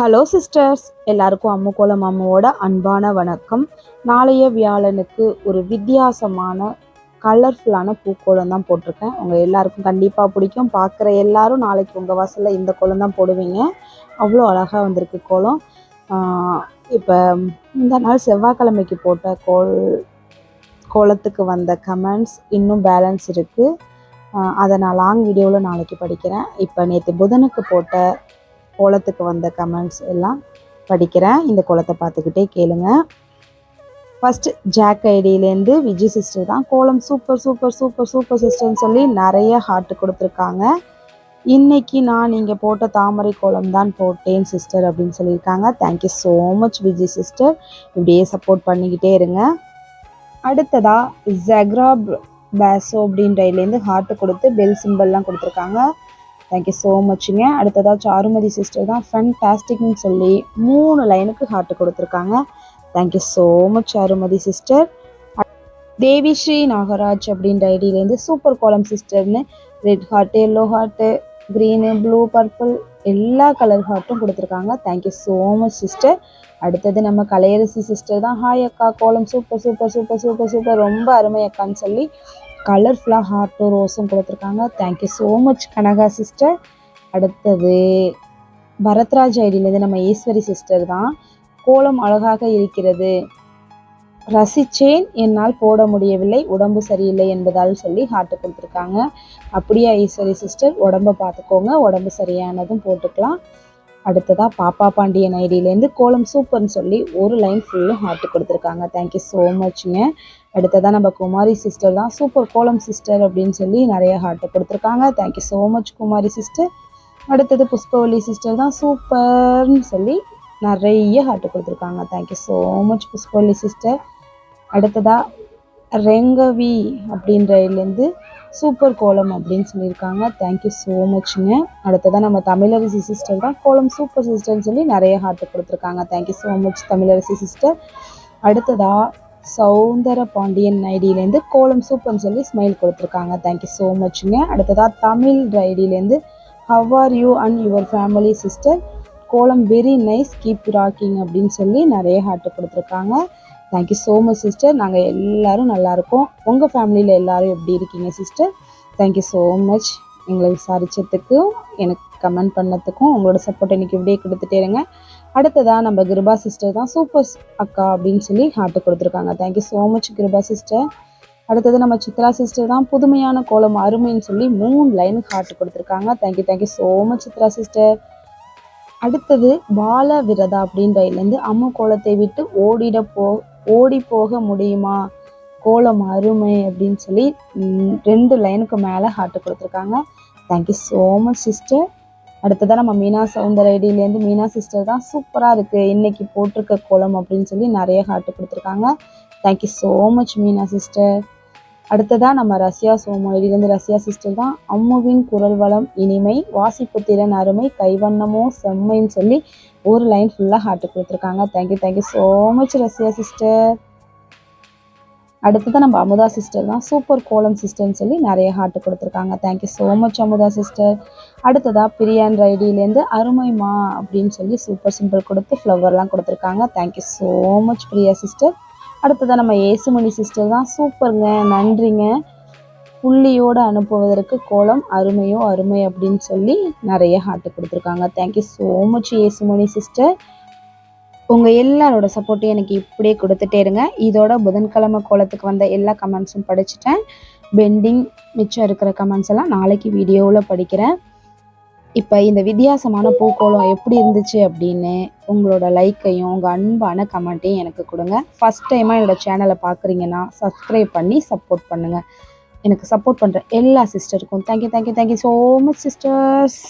Hello sisters எல்லாருக்கும் அம்முகோலம் அம்மாவோட அன்பான வணக்கம். நாளைய வியாழனுக்கு ஒரு வித்தியாசமான கலர்ஃபுல்லான பூக்கோலம் தான் போட்டிருக்கேன். உங்கள் எல்லாருக்கும் கண்டிப்பாக பிடிக்கும். பார்க்குற எல்லாரும் நாளைக்கு உங்கள் வாசலில் இந்த கோலம் தான் போடுவீங்க. அவ்வளோ அழகாக வந்திருக்கு கோலம். இப்போ இந்த நாள் செவ்வாய்க்கிழமைக்கு போட்ட கோல் கோலத்துக்கு வந்த கமெண்ட்ஸ் இன்னும் பேலன்ஸ் இருக்குது அதை நான் லாங் வீடியோவில் நாளைக்கு படிக்கிறேன். இப்போ நேற்று புதனுக்கு போட்ட கோலத்துக்கு வந்த கமெண்ட்ஸ் எல்லாம் படிக்கிறேன். இந்த கோலத்தை பார்த்துக்கிட்டே கேளுங்க. ஃபஸ்ட்டு ஜாக் ஐடியிலேருந்து விஜய் சிஸ்டர் தான் கோலம். சூப்பர் சூப்பர் சூப்பர் சூப்பர் சிஸ்டர்னு சொல்லி நிறைய ஹார்ட் கொடுத்துருக்காங்க. இன்னைக்கு நான் நீங்கள் போட்ட தாமரை கோலம் தான் போட்டேன் சிஸ்டர் அப்படின்னு சொல்லியிருக்காங்க. Thank you so much Vijay sister இப்படியே சப்போர்ட் பண்ணிக்கிட்டே இருங்க. அடுத்ததாக ஜெக்ராப் பேசோ அப்படின்ற இதுலேருந்து ஹார்ட் கொடுத்து பெல் சிம்பிள்லாம் கொடுத்துருக்காங்க. தேங்க்யூ ஸோ மச்சுங்க அடுத்ததாக சாருமதி சிஸ்டர் தான் ஃபன்டாஸ்டிக்னு சொல்லி மூணு லைனுக்கு ஹார்ட் கொடுத்துருக்காங்க. Thank you so much Charumathi sister Devi Sri Nagaraj அப்படின்ற ஐடியிலேருந்து சூப்பர் கோலம் சிஸ்டர்னு red heart yellow heart green blue purple எல்லா கலர் ஹார்ட்டும் கொடுத்துருக்காங்க. தேங்க்யூ ஸோ மச் சிஸ்டர் அடுத்தது நம்ம கலையரசி சிஸ்டர் தான். ஹாய் அக்கா கோலம் super super super super super ரொம்ப அருமை அக்கான்னு சொல்லி கலர்ஃபுல்லாக ஹார்ட்டும் ரோஸும் கொடுத்துருக்காங்க. Thank you so much Kanaka sister அடுத்தது பரத்ராஜ் ஐடியிலேருந்து நம்ம ஈஸ்வரி சிஸ்டர் தான். கோலம் அழகாக இருக்கிறது. ரசிச்சேன் என்னால் போட முடியவில்லை உடம்பு சரியில்லை என்பதால் சொல்லி ஹார்ட்டு கொடுத்துருக்காங்க. அப்படியே ஈஸ்வரி சிஸ்டர் உடம்பை பார்த்துக்கோங்க உடம்பு சரியானதும் போட்டுக்கலாம். அடுத்ததாக பாப்பா பாண்டியன் ஐடியிலேருந்து கோலம் சூப்பர்னு சொல்லி ஒரு லைன் ஃபுல்லும் ஹார்ட் கொடுத்துருக்காங்க. தேங்க்யூ ஸோ மச்ங்க அடுத்ததாக நம்ம குமாரி சிஸ்டர் தான். சூப்பர் கோலம் சிஸ்டர் அப்படின்னு சொல்லி நிறைய ஹார்ட் கொடுத்துருக்காங்க. Thank you so much Kumari sister அடுத்தது புஷ்பவல்லி சிஸ்டர் தான். சூப்பர்னு சொல்லி நிறைய ஹார்ட் கொடுத்துருக்காங்க. Thank you so much Pushpavalli sister அடுத்ததாக ரெங்கவி அப்படின்ற இதுலேருந்து சூப்பர் கோலம் அப்படின்னு சொல்லியிருக்காங்க. தேங்க்யூ ஸோ மச்ங்க அடுத்ததாக நம்ம தமிழரசி சிஸ்டர் தான். கோலம் சூப்பர் சிஸ்டர்னு சொல்லி நிறைய ஹார்ட் கொடுத்துருக்காங்க. Thank you so much Tamilarasi sister அடுத்ததாக சௌந்தர பாண்டியன் ஐடியிலேருந்து கோலம் சூப்பர்னு சொல்லி ஸ்மைல் கொடுத்துருக்காங்க. தேங்க்யூ ஸோ மச்ங்க அடுத்ததாக Tamil ஐடியிலேருந்து how are you and your family sister கோலம் வெரி நைஸ் கீப் ராக்கிங் அப்படின்னு சொல்லி நிறைய ஹார்ட் கொடுத்துருக்காங்க. தேங்க்யூ ஸோ மச் சிஸ்டர் நாங்கள் எல்லோரும் நல்லாயிருக்கோம் உங்கள் ஃபேமிலியில் எல்லோரும் எப்படி இருக்கீங்க சிஸ்டர் தேங்க்யூ ஸோ மச் எங்களை விசாரித்ததுக்கும் எனக்கு கமெண்ட் பண்ணதுக்கும் உங்களோட சப்போர்ட் எனக்கு இப்படியே கொடுத்துட்டே இருங்க. அடுத்ததாக நம்ம கிருபா சிஸ்டர் தான். சூப்பர் அக்கா அப்படின்னு சொல்லி ஹார்ட்டு கொடுத்துருக்காங்க. Thank you so much Kiruba sister அடுத்தது நம்ம சித்ரா சிஸ்டர் தான். புதுமையான கோலம் அருமைன்னு சொல்லி மூணு லைனுக்கு ஹார்ட் கொடுத்துருக்காங்க. Thank you thank you so much Chitra sister அடுத்தது பால விரதா அப்படின்ற இதுலேருந்து அம்மு கோலத்தை விட்டு ஓடிட போ ஓடி போக முடியுமா? கோலம் அருமை அப்படின்னு சொல்லி ரெண்டு லைனுக்கு மேலே ஹார்ட் கொடுத்துருக்காங்க. தேங்க்யூ ஸோ மச் சிஸ்டர் அடுத்ததாக நம்ம மீனா சவுந்தர் ஐடியிலேருந்து மீனா சிஸ்டர் தான் சூப்பராக இருக்குது இன்றைக்கி போட்டிருக்க கோலம் அப்படின்னு சொல்லி நிறைய ஹார்ட் கொடுத்துருக்காங்க. Thank you so much Meena sister அடுத்ததாக நம்ம ரஷ்யா சோமோ ஐடியிலேருந்து ரஷ்யா சிஸ்டர் தான். அம்முவின் குரல் வளம் இனிமை வாசிப்பு திறன் அருமை கைவண்ணமோ செம்மைன்னு சொல்லி ஒரு லைன் ஃபுல்லாக ஹார்ட்டு கொடுத்துருக்காங்க. Thank you thank you so much Rashya sister அடுத்ததான் நம்ம அமுதா சிஸ்டர் தான். சூப்பர் கோலம் சிஸ்டர்னு சொல்லி நிறைய ஹார்ட் கொடுத்துருக்காங்க. Thank you so much Amutha sister அடுத்ததாக பிரியான் அருமை அருமைமா அப்படின்னு சொல்லி சூப்பர் சிம்பிள் கொடுத்து ஃப்ளவர்லாம் கொடுத்துருக்காங்க. Thank you so much Priya sister அடுத்ததாக நம்ம ஏசுமணி சிஸ்டர் தான். சூப்பருங்க. நன்றிங்க. புள்ளியோடு அனுப்புவதற்கு கோலம் அருமையோ அருமை அப்படின்னு சொல்லி நிறைய ஹார்ட்டு கொடுத்துருக்காங்க. Thank you so much Yesumani sister உங்கள் எல்லாரோட சப்போர்ட்டையும் எனக்கு இப்படியே கொடுத்துட்டே இருங்க. இதோட புதன்கிழமை கோலத்துக்கு வந்த எல்லா கமெண்ட்ஸும் படிச்சுட்டேன். பெண்டிங் மிச்சம் இருக்கிற கமெண்ட்ஸ் எல்லாம் நாளைக்கு வீடியோவில் படிக்கிறேன். இப்போ இந்த வித்தியாசமான பூக்கோளம் எப்படி இருந்துச்சு அப்படின்னு உங்களோட லைக்கையும் உங்கள் அன்பான கமெண்ட்டையும் எனக்கு கொடுங்க. ஃபஸ்ட் டைமாக என்னோடய சேனலை பார்க்குறீங்கன்னா சப்ஸ்கிரைப் பண்ணி சப்போர்ட் பண்ணுங்கள் எனக்கு சப்போர்ட் பண்ணுற எல்லா சிஸ்டருக்கும் thank you thank you thank you so much sisters